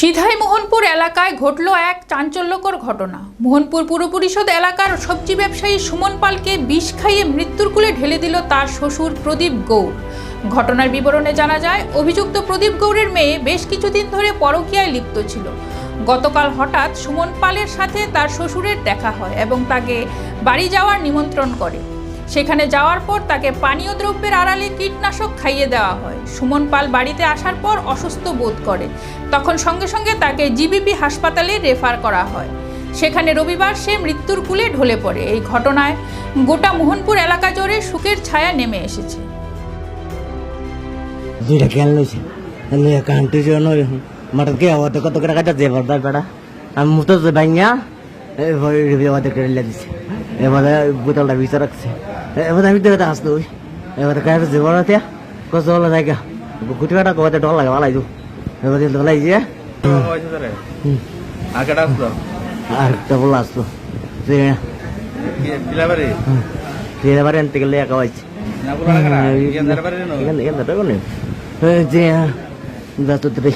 সিধাই মোহনপুর এলাকায় ঘটল এক চাঞ্চল্যকর ঘটনা। মোহনপুর পুর পরিষদ এলাকার সবজি ব্যবসায়ী সুমন পালকে বিষ খাইয়ে মৃত্যুর কুলে ঢেলে দিল তার শ্বশুর প্রদীপ গৌড় ঘটনার বিবরণে জানা যায়, অভিযুক্ত প্রদীপ গৌড়ের মেয়ে বেশ কিছুদিন ধরে পরকীয়ায় লিপ্ত ছিল। গতকাল হঠাৎ সুমন পালের সাথে তার শ্বশুরের দেখা হয় এবং তাকে বাড়ি যাওয়ার নিমন্ত্রণ করে। সেখানে যাওয়ার পর তাকে পানীয় দ্রব্যের আড়ালে কীটনাশক খাইয়ে দেওয়া হয়। সুমন পাল বাড়িতে আসার পর অসুস্থ বোধ করে। তখন সঙ্গে সঙ্গে তাকে জিবিপি হাসপাতালে রেফার করা হয়। সেখানে রবিবার সে মৃত্যুর কুলে ঢলে পড়ে। এই ঘটনায় গোটা মোহনপুর এলাকা জুড়ে সুখের ছায়া নেমে এসেছে। আমি মুতো এবারে বোতলটা ভিতরে রাখছে। এবার আমি দেখতে আসতো ওই এবারে কাছে যে বড় তিয়া কত হলো জায়গা। গুটি কাটা কবাতে ডল লাগে ভালাই দু এবারে ডলাই যে। আর কেটা আসলো। আর একটা বলে আসতো যে পিলাবাড়ি এবারে আনতে গেলে একা হয়েছে যে তো দেবে